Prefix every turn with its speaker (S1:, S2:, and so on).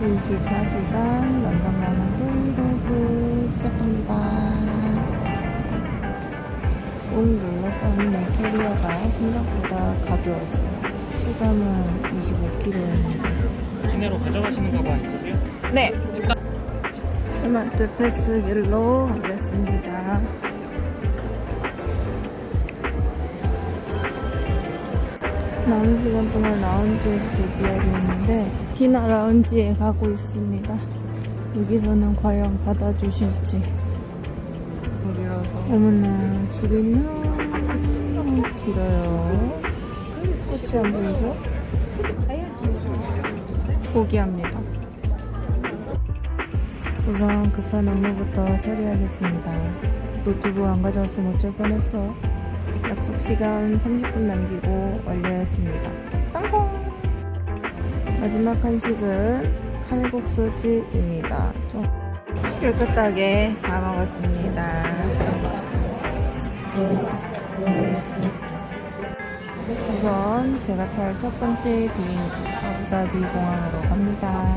S1: 24시간 런던 가는 브이로그 시작합니다. 꾹 눌렀었는데 캐리어가 생각보다 가벼웠어요. 체감은 25kg였는데.
S2: 시내로 가져가시는 가방 있으세요?
S1: 네. 스마트 패스 길로 가겠습니다. 남은 시간 동안 라운지에서 했는데 디나 라운지에 가고 있습니다. 여기서는 과연 받아주실지.
S2: 우리라서
S1: 어머나 줄이 너무 길어요. 꽃이 안 보이죠? 포기합니다. 우선 급한 업무부터 처리하겠습니다. 노트북 안 가져왔으면 어쩔 뻔했어. 약속 시간 30분 남기고 완료했습니다. 마지막 한식은 칼국수집입니다. 좀 깨끗하게 다 먹었습니다. 우선 제가 탈 첫 번째 비행기 아부다비 공항으로 갑니다.